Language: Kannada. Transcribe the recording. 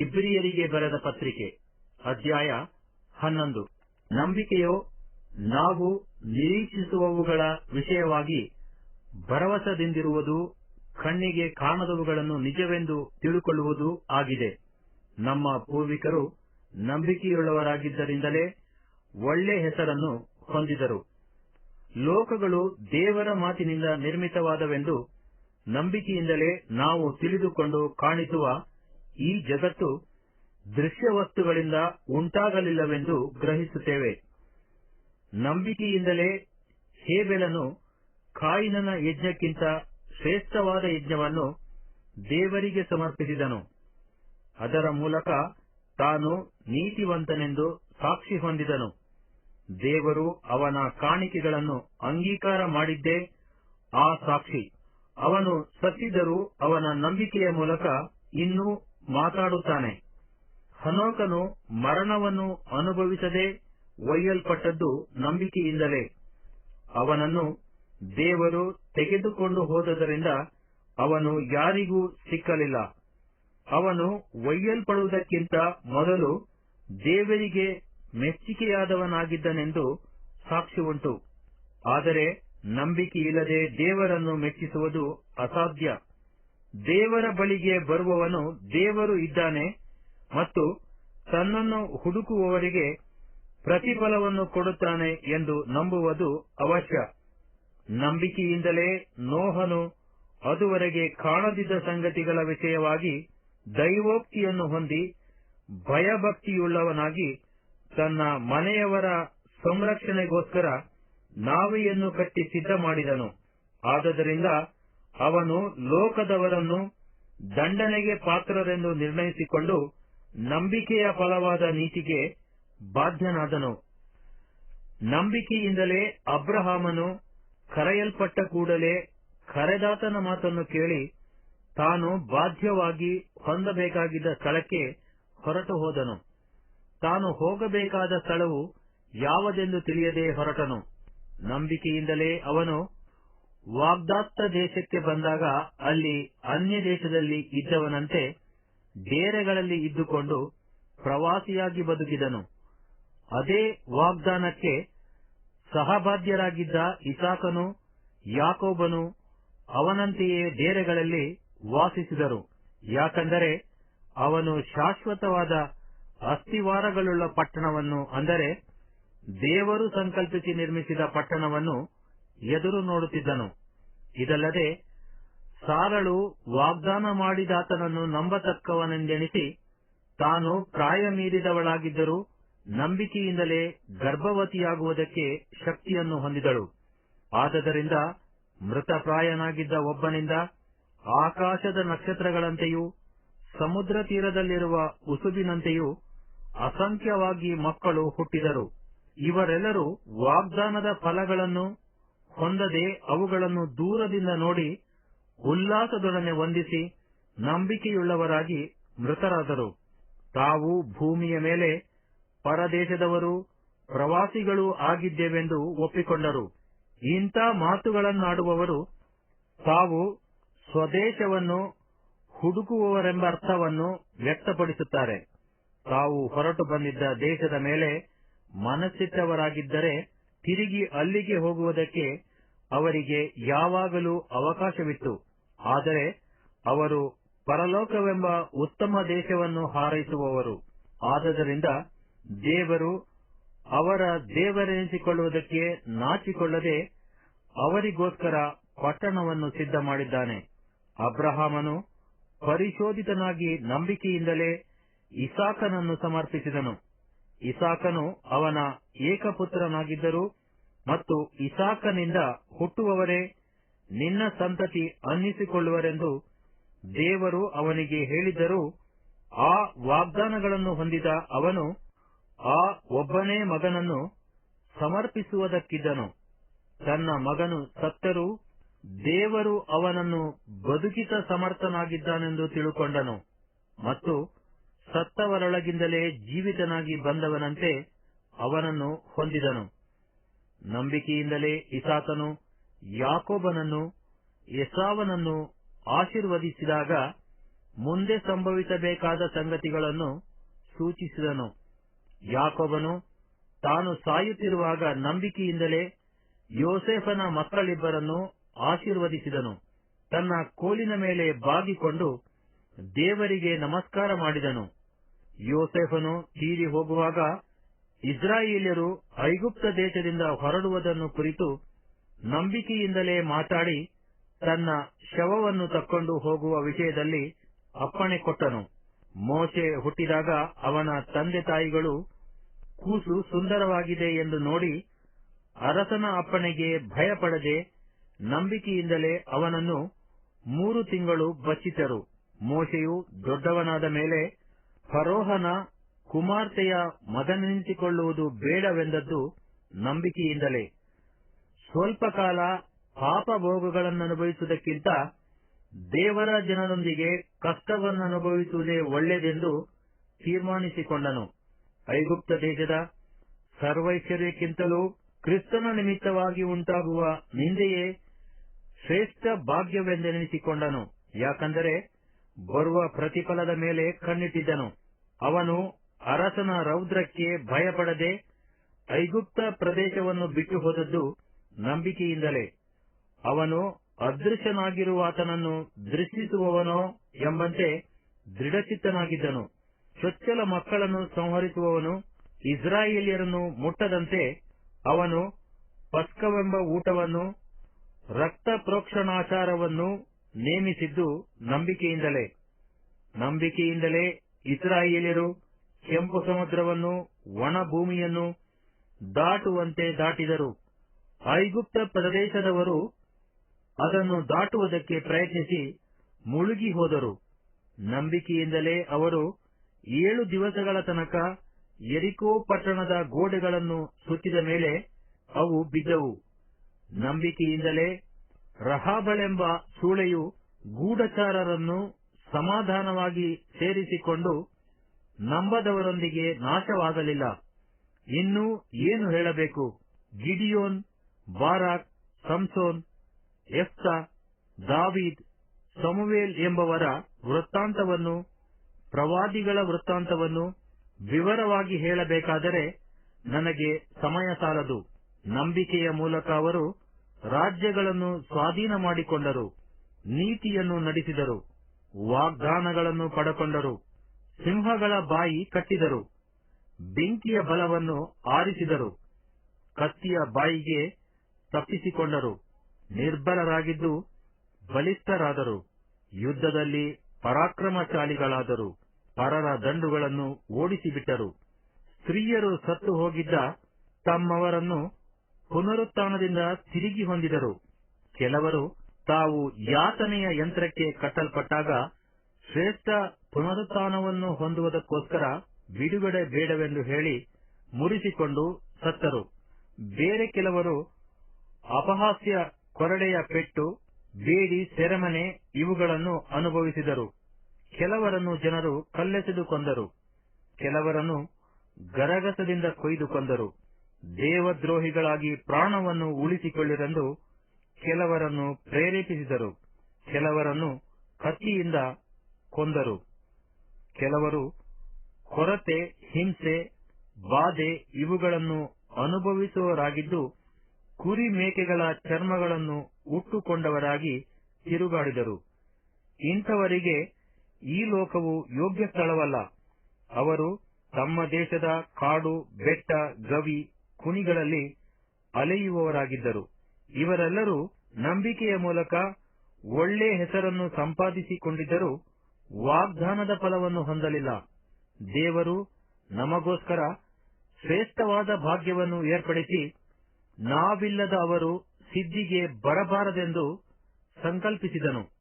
ಇಬ್ರಿಯರಿಗೆ ಬರೆದ ಪತ್ರಿಕೆ, ಅಧ್ಯಾಯ ಹನ್ನೊಂದು. ನಂಬಿಕೆಯು ನಾವು ನಿರೀಕ್ಷಿಸುವವುಗಳ ವಿಷಯವಾಗಿ ಭರವಸದಿಂದಿರುವುದು, ಕಣ್ಣಿಗೆ ಕಾಣದವುಗಳನ್ನು ನಿಜವೆಂದು ತಿಳುಕೊಳ್ಳುವುದು ಆಗಿದೆ. ನಮ್ಮ ಪೂರ್ವಿಕರು ನಂಬಿಕೆಯುಳ್ಳವರಾಗಿದ್ದರಿಂದಲೇ ಒಳ್ಳೆ ಹೆಸರನ್ನು ಹೊಂದಿದರು. ಲೋಕಗಳು ದೇವರ ಮಾತಿನಿಂದ ನಿರ್ಮಿತವಾದವೆಂದು ನಂಬಿಕೆಯಿಂದಲೇ ನಾವು ತಿಳಿದುಕೊಂಡು ಕಾಣಿಸುವ ಈ ಜಗತ್ತು ದೃಶ್ಯ ವಸ್ತುಗಳಿಂದ ಉಂಟಾಗಲಿಲ್ಲವೆಂದು ಗ್ರಹಿಸುತ್ತೇವೆ. ನಂಬಿಕೆಯಿಂದಲೇ ಹೇಬೆಲನು ಕಾಯಿನನ ಯಜ್ಞಕ್ಕಿಂತ ಶ್ರೇಷ್ಠವಾದ ಯಜ್ಞವನ್ನು ದೇವರಿಗೆ ಸಮರ್ಪಿಸಿದನು. ಅದರ ಮೂಲಕ ತಾನು ನೀತಿವಂತನೆಂದು ಸಾಕ್ಷಿ ಹೊಂದಿದನು. ದೇವರು ಅವನ ಕಾಣಿಕೆಗಳನ್ನು ಅಂಗೀಕಾರ ಮಾಡಿದ್ದೇ ಆ ಸಾಕ್ಷಿ. ಅವನು ಸತ್ತಿದ್ದರೂ ಅವನ ನಂಬಿಕೆಯ ಮೂಲಕ ಇನ್ನೂ ಮಾತಾಡುತ್ತಾನೆ. ಹನೋಕನು ಮರಣವನ್ನು ಅನುಭವಿಸದೆ ಒಯ್ಯಲ್ಪಟ್ಟದ್ದು ನಂಬಿಕೆಯಿಂದಲೇ. ಅವನನ್ನು ದೇವರು ತೆಗೆದುಕೊಂಡು ಹೋದದರಿಂದ ಅವನು ಯಾರಿಗೂ ಸಿಕ್ಕಲಿಲ್ಲ. ಅವನು ಒಯ್ಯಲ್ಪಡುವುದಕ್ಕಿಂತ ಮೊದಲು ದೇವರಿಗೆ ಮೆಚ್ಚಿಕೆಯಾದವನಾಗಿದ್ದನೆಂದು ಸಾಕ್ಷಿ ಉಂಟು ಆದರೆ ನಂಬಿಕೆಯಿಲ್ಲದೆ ದೇವರನ್ನು ಮೆಚ್ಚಿಸುವುದು ಅಸಾಧ್ಯ. ದೇವರ ಬಳಿಗೆ ಬರುವವನು ದೇವರು ಇದ್ದಾನೆ ಮತ್ತು ತನ್ನನ್ನು ಹುಡುಕುವವರಿಗೆ ಪ್ರತಿಫಲವನ್ನು ಕೊಡುತ್ತಾನೆ ಎಂದು ನಂಬುವುದು ಅವಶ್ಯ. ನಂಬಿಕೆಯಿಂದಲೇ ನೋಹನು ಅದುವರೆಗೆ ಕಾಣದಿದ್ದ ಸಂಗತಿಗಳ ವಿಷಯವಾಗಿ ದೈವೋಕ್ತಿಯನ್ನು ಹೊಂದಿ ಭಯಭಕ್ತಿಯುಳ್ಳವನಾಗಿ ತನ್ನ ಮನೆಯವರ ಸಂರಕ್ಷಣೆಗೋಸ್ಕರ ನಾವೆಯನ್ನು ಕಟ್ಟಿ ಸಿದ್ಧ ಮಾಡಿದನು ಆದದರಿಂದ ಅವನು ಲೋಕದವರನ್ನು ದಂಡನೆಗೆ ಪಾತ್ರರೆಂದು ನಿರ್ಣಯಿಸಿಕೊಂಡು ನಂಬಿಕೆಯ ಫಲವಾದ ನೀತಿಗೆ ಬಾಧ್ಯನಾದನು. ನಂಬಿಕೆಯಿಂದಲೇ ಅಬ್ರಹಾಮನು ಕರೆಯಲ್ಪಟ್ಟ ಕೂಡಲೇ ಕರೆದಾತನ ಮಾತನ್ನು ಕೇಳಿ ತಾನು ಬಾಧ್ಯವಾಗಿ ಹೊಂದಬೇಕಾಗಿದ್ದ ಸ್ಥಳಕ್ಕೆ ಹೊರಟು ಹೋದನು. ತಾನು ಹೋಗಬೇಕಾದ ಸ್ಥಳವು ಯಾವುದೆಂದು ತಿಳಿಯದೆ ಹೊರಟನು. ನಂಬಿಕೆಯಿಂದಲೇ ಅವನು ವಾಗ್ದಾತ್ತ ದೇಶಕ್ಕೆ ಬಂದಾಗ ಅಲ್ಲಿ ಅನ್ಯ ದೇಶದಲ್ಲಿ ಇದ್ದವನಂತೆ ಡೇರೆಗಳಲ್ಲಿ ಇದ್ದುಕೊಂಡು ಪ್ರವಾಸಿಯಾಗಿ ಬದುಕಿದನು. ಅದೇ ವಾಗ್ದಾನಕ್ಕೆ ಸಹಬಾಧ್ಯರಾಗಿದ್ದ ಇಸಾಕನು, ಯಾಕೋಬನು ಅವನಂತೆಯೇ ಡೇರೆಗಳಲ್ಲಿ ವಾಸಿಸಿದರು. ಯಾಕಂದರೆ ಅವನು ಶಾಶ್ವತವಾದ ಅಸ್ಥಿವಾರಗಳುಳ್ಳ ಪಟ್ಟಣವನ್ನು, ಅಂದರೆ ದೇವರು ಸಂಕಲ್ಪಿಸಿ ನಿರ್ಮಿಸಿದ ಪಟ್ಟಣವನ್ನು ಎದುರು ನೋಡುತ್ತಿದ್ದನು. ಇದಲ್ಲದೆ ಸಾರಳು ವಾಗ್ದಾನ ಮಾಡಿದಾತನನ್ನು ನಂಬತಕ್ಕವನೆಂದೆಣಿಸಿ ತಾನು ಪ್ರಾಯ ಮೀರಿದವಳಾಗಿದ್ದರೂ ನಂಬಿಕೆಯಿಂದಲೇ ಗರ್ಭವತಿಯಾಗುವುದಕ್ಕೆ ಶಕ್ತಿಯನ್ನು ಹೊಂದಿದಳು. ಆದದರಿಂದ ಮೃತಪ್ರಾಯನಾಗಿದ್ದ ಒಬ್ಬನಿಂದ ಆಕಾಶದ ನಕ್ಷತ್ರಗಳಂತೆಯೂ ಸಮುದ್ರ ತೀರದಲ್ಲಿರುವ ಉಸುಬಿನಂತೆಯೂ ಅಸಂಖ್ಯವಾಗಿ ಮಕ್ಕಳು ಹುಟ್ಟಿದರು. ಇವರೆಲ್ಲರೂ ವಾಗ್ದಾನದ ಫಲಗಳನ್ನು ಹೊಂದದೆ ಅವುಗಳನ್ನು ದೂರದಿಂದ ನೋಡಿ ಉಲ್ಲಾಸದೊಡನೆ ವಂದಿಸಿ ನಂಬಿಕೆಯುಳ್ಳವರಾಗಿ ಮೃತರಾದರು. ತಾವು ಭೂಮಿಯ ಮೇಲೆ ಪರದೇಶದವರು, ಪ್ರವಾಸಿಗಳು ಆಗಿದ್ದೇವೆಂದು ಒಪ್ಪಿಕೊಂಡರು. ಇಂಥ ಮಾತುಗಳನ್ನಾಡುವವರು ತಾವು ಸ್ವದೇಶವನ್ನು ಹುಡುಕುವವರೆಂಬ ಅರ್ಥವನ್ನು ವ್ಯಕ್ತಪಡಿಸುತ್ತಾರೆ. ತಾವು ಹೊರಟು ಬಂದಿದ್ದ ದೇಶದ ಮೇಲೆ ಮನಸ್ಸಿಟ್ಟವರಾಗಿದ್ದರೆ ತಿರುಗಿ ಅಲ್ಲಿಗೆ ಹೋಗುವುದಕ್ಕೆ ಅವರಿಗೆ ಯಾವಾಗಲೂ ಅವಕಾಶವಿತ್ತು. ಆದರೆ ಅವರು ಪರಲೋಕವೆಂಬ ಉತ್ತಮ ದೇಶವನ್ನು ಹಾರೈಸುವವರು. ಆದ್ದರಿಂದ ದೇವರು ಅವರ ದೇವರೆನಿಸಿಕೊಳ್ಳುವುದಕ್ಕೆ ನಾಚಿಕೊಳ್ಳದೆ ಅವರಿಗೋಸ್ಕರ ಪಟ್ಟಣವನ್ನು ಸಿದ್ಧ ಮಾಡಿದ್ದಾನೆ ಅಬ್ರಹಾಮನು ಪರಿಶೋಧಿತನಾಗಿ ನಂಬಿಕೆಯಿಂದಲೇ ಇಸಾಕನನ್ನು ಸಮರ್ಪಿಸಿದನು. ಇಸಾಕನು ಅವನ ಏಕಪುತ್ರನಾಗಿದ್ದರು ಮತ್ತು ಇಸಾಕನಿಂದ ಹುಟ್ಟುವವರೇ ನಿನ್ನ ಸಂತತಿ ಅನ್ನಿಸಿಕೊಳ್ಳುವರೆಂದು ದೇವರು ಅವನಿಗೆ ಹೇಳಿದ್ದರೂ ಆ ವಾಗ್ದಾನಗಳನ್ನು ಹೊಂದಿದ ಅವನು ಆ ಒಬ್ಬನೇ ಮಗನನ್ನು ಸಮರ್ಪಿಸುವುದಕ್ಕಿದ್ದನು. ತನ್ನ ಮಗನು ಸತ್ತರೂ ದೇವರು ಅವನನ್ನು ಬದುಕಿತ ಸಮರ್ಥನಾಗಿದ್ದಾನೆಂದು ತಿಳುಕೊಂಡನು ಮತ್ತು ಸತ್ತವರೊಳಗಿಂದಲೇ ಜೀವಿತನಾಗಿ ಬಂದವನಂತೆ ಅವನನ್ನು ಹೊಂದಿದನು. ನಂಬಿಕೆಯಿಂದಲೇ ಇಸಾಕನು ಯಾಕೋಬನನ್ನು, ಎಸಾವನನ್ನು ಆಶೀರ್ವದಿಸಿದಾಗ ಮುಂದೆ ಸಂಭವಿಸಬೇಕಾದ ಸಂಗತಿಗಳನ್ನು ಸೂಚಿಸಿದನು. ಯಾಕೋಬನು ತಾನು ಸಾಯುತ್ತಿರುವಾಗ ನಂಬಿಕೆಯಿಂದಲೇ ಯೋಸೆಫನ ಮಕ್ಕಳಿಬ್ಬರನ್ನು ಆಶೀರ್ವದಿಸಿದನು. ತನ್ನ ಕೋಲಿನ ಮೇಲೆ ಬಾಗಿಕೊಂಡು ದೇವರಿಗೆ ನಮಸ್ಕಾರ ಮಾಡಿದನು. ಯೋಸೇಫನು ತೀರಿ ಹೋಗುವಾಗ ಇಸ್ರಾಯೇಲ್ಯರು ಐಗುಪ್ತ ದೇಶದಿಂದ ಹೊರಡುವುದನ್ನು ಕುರಿತು ನಂಬಿಕೆಯಿಂದಲೇ ಮಾತಾಡಿ ತನ್ನ ಶವವನ್ನು ತಕ್ಕೊಂಡು ಹೋಗುವ ವಿಷಯದಲ್ಲಿ ಅಪ್ಪಣೆ ಕೊಟ್ಟನು. ಮೋಶೆ ಹುಟ್ಟಿದಾಗ ಅವನ ತಂದೆ ತಾಯಿಗಳು, ಕೂಸು ಸುಂದರವಾಗಿದೆ ಎಂದು ನೋಡಿ ಅರಸನ ಅಪ್ಪಣೆಗೆ ಭಯಪಡದೆ ನಂಬಿಕೆಯಿಂದಲೇ ಅವನನ್ನು ಮೂರು ತಿಂಗಳು ಬಚ್ಚಿಟ್ಟರು. ಮೋಶೆಯು ದೊಡ್ಡವನಾದ ಮೇಲೆ ಫರೋಹನ ಕುಮಾರ್ತೆಯ ಮಗನೆನಿಸಿಕೊಳ್ಳುವುದು ಬೇಡವೆಂದದ್ದು ನಂಬಿಕೆಯಿಂದಲೇ. ಸ್ವಲ್ಪ ಕಾಲ ಪಾಪಭೋಗಗಳನ್ನನುಭವಿಸುವುದಕ್ಕಿಂತ ದೇವರ ಜನರೊಂದಿಗೆ ಕಷ್ಟವನ್ನನುಭವಿಸುವುದೇ ಒಳ್ಳೆಯದೆಂದು ತೀರ್ಮಾನಿಸಿಕೊಂಡನು. ಐಗುಪ್ತ ದೇಶದ ಸರ್ವೈಶ್ವರ್ಯಕ್ಕಿಂತಲೂ ಕ್ರಿಸ್ತನ ನಿಮಿತ್ತವಾಗಿ ಉಂಟಾಗುವ ನಿಂದೆಯೇ ಶ್ರೇಷ್ಠ ಭಾಗ್ಯವೆಂದೆನಿಸಿಕೊಂಡನು. ಯಾಕಂದರೆ ಬರುವ ಪ್ರತಿಫಲದ ಮೇಲೆ ಕಣ್ಣಿಟ್ಟಿದ್ದನು. ಅವನು ಅರಸನ ರೌದ್ರಕ್ಕೆ ಭಯಪಡದೆ ಐಗುಪ್ತ ಪ್ರದೇಶವನ್ನು ಬಿಟ್ಟು ಹೋದದ್ದು ನಂಬಿಕೆಯಿಂದಲೇ. ಅವನು ಅದೃಶ್ಯನಾಗಿರುವಾತನನ್ನು ದೃಷ್ಟಿಸುವವನೋ ಎಂಬಂತೆ ದೃಢಚಿತ್ತನಾಗಿದ್ದನು. ಚೊಚ್ಚಲ ಮಕ್ಕಳನ್ನು ಸಂಹರಿಸುವವನು ಇಸ್ರಾಯೇಲಿಯರನ್ನು ಮುಟ್ಟದಂತೆ ಅವನು ಪಸ್ಕವೆಂಬ ಊಟವನ್ನು ರಕ್ತ ಪ್ರೋಕ್ಷಣಾಚಾರವನ್ನು ನೇಮಿಸಿದ್ದು ನಂಬಿಕೆಯಿಂದಲೇ. ನಂಬಿಕೆಯಿಂದಲೇ ಇಸ್ರಾಯೇಲ್ಯರು ಕೆಂಪು ಸಮುದ್ರವನ್ನು ಒಣಭೂಮಿಯನ್ನು ದಾಟುವಂತೆ ದಾಟಿದರು. ಐಗುಪ್ತ ಪ್ರದೇಶದವರು ಅದನ್ನು ದಾಟುವುದಕ್ಕೆ ಪ್ರಯತ್ನಿಸಿ ಮುಳುಗಿ ಹೋದರು. ನಂಬಿಕೆಯಿಂದಲೇ ಅವರು ಏಳು ದಿವಸಗಳ ತನಕ ಎರಿಕೋ ಪಟ್ಟಣದ ಗೋಡೆಗಳನ್ನು ಸುತ್ತಿದ ಮೇಲೆ ಅವು ಬಿದ್ದವು. ನಂಬಿಕೆಯಿಂದಲೇ ರಹಾಬಳೆಂಬ ಸೂಳೆಯು ಗೂಢಚಾರರನ್ನು ಸಮಾಧಾನವಾಗಿ ಸೇರಿಸಿಕೊಂಡು ನಂಬದವರೊಂದಿಗೆ ನಾಶವಾಗಲಿಲ್ಲ. ಇನ್ನೂ ಏನು ಹೇಳಬೇಕು? ಗಿಡಿಯೋನ್, ಬಾರಾಕ್, ಸಂಸೋನ್, ಎಫ್ತಾ, ದಾವೀದ್, ಸಮುವೇಲ್ ಎಂಬವರ ವೃತ್ತಾಂತವನ್ನು, ಪ್ರವಾದಿಗಳ ವೃತ್ತಾಂತವನ್ನು ವಿವರವಾಗಿ ಹೇಳಬೇಕಾದರೆ ನನಗೆ ಸಮಯ ಸಾಲದು. ನಂಬಿಕೆಯ ಮೂಲಕ ಅವರು ರಾಜ್ಯಗಳನ್ನು ಸ್ವಾಧೀನ ಮಾಡಿಕೊಂಡರು ನೀತಿಯನ್ನು ನಡೆಸಿದರು, ವಾಗ್ದಾನಗಳನ್ನು ಪಡಕೊಂಡರು, ಸಿಂಹಗಳ ಬಾಯಿ ಕಟ್ಟಿದರು, ಬೆಂಕಿಯ ಬಲವನ್ನು ಆರಿಸಿದರು, ಕತ್ತಿಯ ಬಾಯಿಗೆ ತಪ್ಪಿಸಿಕೊಂಡರು, ನಿರ್ಬಲರಾಗಿದ್ದು ಬಲಿಷ್ಠರಾದರು, ಯುದ್ಧದಲ್ಲಿ ಪರಾಕ್ರಮಶಾಲಿಗಳಾದರು, ಪರರ ದಂಡುಗಳನ್ನು ಓಡಿಸಿಬಿಟ್ಟರು, ಸ್ತ್ರೀಯರು ಸತ್ತು ಹೋಗಿದ್ದ ತಮ್ಮವರನ್ನು ಪುನರುತ್ಥಾನದಿಂದ ತಿರುಗಿ ಹೊಂದಿದರು. ಕೆಲವರು ತಾವು ಯಾತನೆಯ ಯಂತ್ರಕ್ಕೆ ಕಟ್ಟಲ್ಪಟ್ಟಾಗ ಶ್ರೇಷ್ಠ ಪುನರುತ್ಥಾನವನ್ನು ಹೊಂದುವುದಕ್ಕೋಸ್ಕರ ಬಿಡುಗಡೆ ಬೇಡವೆಂದು ಹೇಳಿ ಮುರಿಸಿಕೊಂಡು ಸತ್ತರು. ಬೇರೆ ಕೆಲವರು ಅಪಹಾಸ್ಯ ಕೊರಡೆಯ ಪೆಟ್ಟು, ಬೇಡಿ, ಸೆರೆಮನೆ ಇವುಗಳನ್ನು ಅನುಭವಿಸಿದರು. ಕೆಲವರನ್ನು ಜನರು ಕಲ್ಲೆಸೆದು ಕೊಂದರು. ಕೆಲವರನ್ನು ಗರಗಸದಿಂದ ಕೊಯ್ದು ಕೊಂದರು. ದೇವದ್ರೋಹಿಗಳಾಗಿ ಪ್ರಾಣವನ್ನು ಉಳಿಸಿಕೊಳ್ಳಿರೆಂದು ಕೆಲವರನ್ನು ಪ್ರೇರೇಪಿಸಿದರು, ಕೆಲವರನ್ನು ಕತ್ತಿಯಿಂದ ಕೊಂದರು. ಕೆಲವರು ಕೊರತೆ, ಹಿಂಸೆ, ಬಾಧೆ ಇವುಗಳನ್ನು ಅನುಭವಿಸುವವರಾಗಿದ್ದು ಕುರಿ ಮೇಕೆಗಳ ಚರ್ಮಗಳನ್ನು ಉಟ್ಟುಕೊಂಡವರಾಗಿ ತಿರುಗಾಡಿದರು. ಇಂಥವರಿಗೆ ಈ ಲೋಕವು ಯೋಗ್ಯ ಸ್ಥಳವಲ್ಲ. ಅವರು ತಮ್ಮ ದೇಶದ ಕಾಡು, ಬೆಟ್ಟ, ಗವಿ ಕುಣಿಗಳಲ್ಲಿ ಅಲೆಯುವವರಾಗಿದ್ದರು. ಇವರೆಲ್ಲರೂ ನಂಬಿಕೆಯ ಮೂಲಕ ಒಳ್ಳೆ ಹೆಸರನ್ನು ಸಂಪಾದಿಸಿಕೊಂಡಿದ್ದರೂ ವಾಗ್ದಾನದ ಫಲವನ್ನು ಹೊಂದಲಿಲ್ಲ. ದೇವರು ನಮಗೋಸ್ಕರ ಶ್ರೇಷ್ಠವಾದ ಭಾಗ್ಯವನ್ನು ಏರ್ಪಡಿಸಿ ನಾವಿಲ್ಲದ ಅವರು ಸಿದ್ದಿಗೆ ಬರಬಾರದೆಂದು ಸಂಕಲ್ಪಿಸಿದನು.